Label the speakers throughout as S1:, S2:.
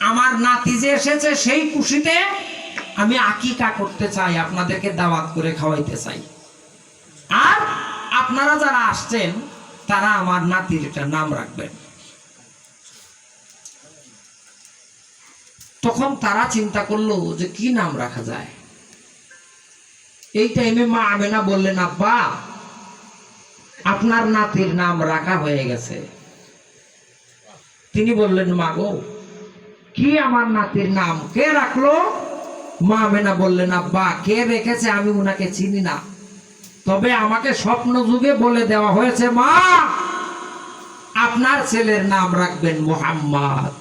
S1: আমার নাতি যে এসেছে সেই খুশিতে আমি আকিকা করতে চাই, আপনাদেরকে দাওয়াত করে খাওয়াইতে চাই। আর আপনারা যারা আসছেন, তারা আমার নাতির একটা নাম রাখবেন। তখন তারা চিন্তা করল যে কি নাম রাখা যায়। এই টাইমে মা আমেনা বললেন, আব্বা, আপনার নাতির নাম রাখা হয়ে গেছে। তিনি বললেন, মা গো কি আমার নাতির নাম? কে রাখল? মা আমেনা বললেন, আব্বা, কে রেখেছে? আমি উনাকে চিনি না। তবে আমাকে স্বপ্ন যুগে বলে দেওয়া হয়েছে, মা, আপনার ছেলের নাম রাখবেন মোহাম্মদ।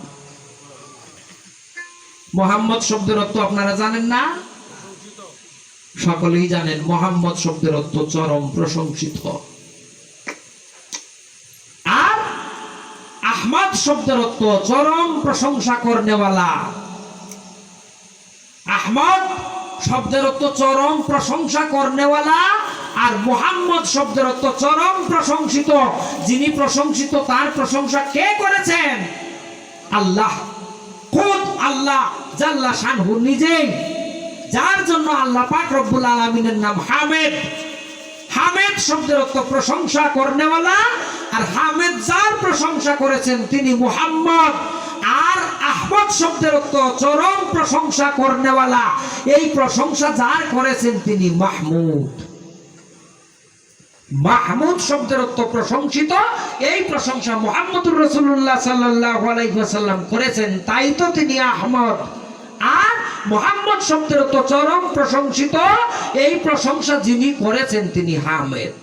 S1: মোহাম্মদ শব্দের অর্থ আপনারা জানেন না? সকলেই জানেন, মোহাম্মদ শব্দের অর্থ চরম প্রশংসিত আর আহমদ শব্দের অর্থ চরম প্রশংসা করনেওয়ালা। আহমদ শব্দের অর্থ চরম প্রশংসা করনেওয়ালা আর মোহাম্মদ শব্দের অর্থ চরম প্রশংসিত। যিনি প্রশংসিত, তার প্রশংসা কে করেছেন? আল্লাহ। খুদ আল্লাহ জাল্লা শানহু নিজেই। যার জন্য আল্লাহ পাক রব্বুল আলমিনের নাম হামেদ। হামেদ শব্দের অর্থ প্রশংসা করনেওয়ালা আর হামেদ যার প্রশংসা করেছেন তিনি মুহাম্মদ। আর আহমদ শব্দের অর্থ চরম প্রশংসা করনেওয়ালা। এই প্রশংসা যার করেছেন তিনি মাহমুদ। মাহমুদ শব্দের অর্থ প্রশংসিত। এই প্রশংসা মোহাম্মদুর রসুল্লাহ সাল্লাহ আলাইসাল্লাম করেছেন, তাই তো তিনি আহমদ। আর মোহাম্মদ শব্দের অর্থ চরম প্রশংসিত। এই প্রশংসা যিনি করেছেন তিনি হামেদ।